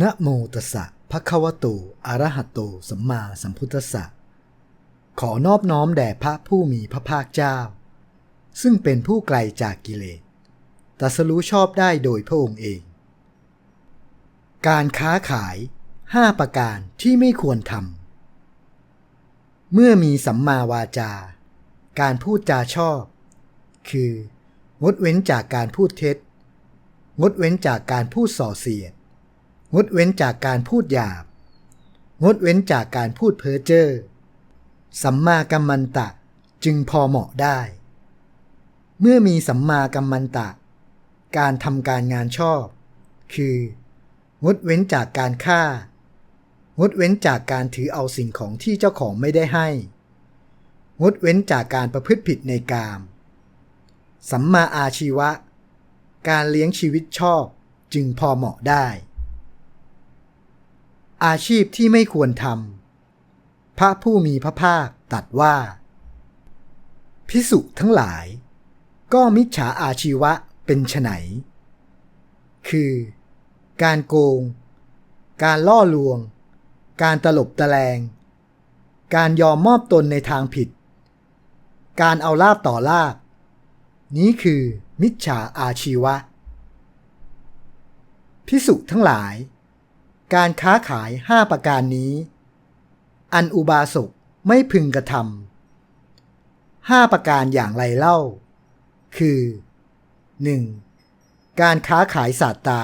นะโมตัสสะภะคะวะโตอะระหะโต สัมมาสัมพุทธัสสะ ขอนอบน้อมแด่พระผู้มีพระภาคเจ้า ซึ่งเป็นผู้ไกลจากกิเลสตัสรู้ชอบได้โดยพระองค์เอง การค้าขายห้าประการที่ไม่ควรทำ เมื่อมีสัมมาวาจา การพูดจาชอบ คืองดเว้นจากการพูดเท็จ งดเว้นจากการพูดส่อเสียด งดเว้นจากการพูดหยาบ งดเว้นจากการพูดเพ้อเจ้อ สัมมากัมมันตะจึงพอเหมาะได้ เมื่อมีสัมมากัมมันตะ การทำการงานชอบ คือ งดเว้นจากการฆ่า งดเว้นจากการถือเอาสิ่งของที่เจ้าของไม่ได้ให้ งดเว้นจากการประพฤติผิดในกาม สัมมาอาชีวะ การเลี้ยงชีวิตชอบจึงพอเหมาะได้ อาชีพที่ไม่ควรทำพระผู้มีพระภาคตรัสว่า พิสุทั้งหลาย ก็มิจฉาอาชีวะเป็นไฉนคือ การโกง การล่อลวง การตลบตะแลง การยอมมอบตนในทางผิด การเอาลาบต่อลาบ นี้คือมิจฉาอาชีวะพิสุทั้งหลาย การค้าขายห้าประการนี้ อันอุบาสกไม่พึงกระทำห้าประการอย่างไรเล่า คือ 1. การค้าขายสัตตา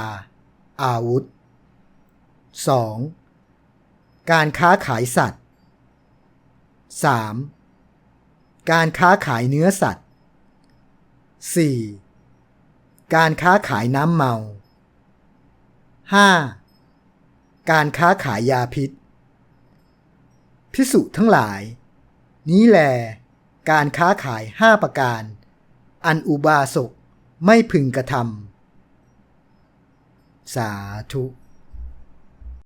อาวุธ 2. การค้าขายสัตว์ 3. การค้าขายเนื้อสัตว์ 4. การค้าขายน้ำเมา 5. การค้าขายยาพิษ พิสุทั้งหลาย นี้แล การค้าขายห้าประการ อันอุบาสกไม่พึงกระทำสาธุ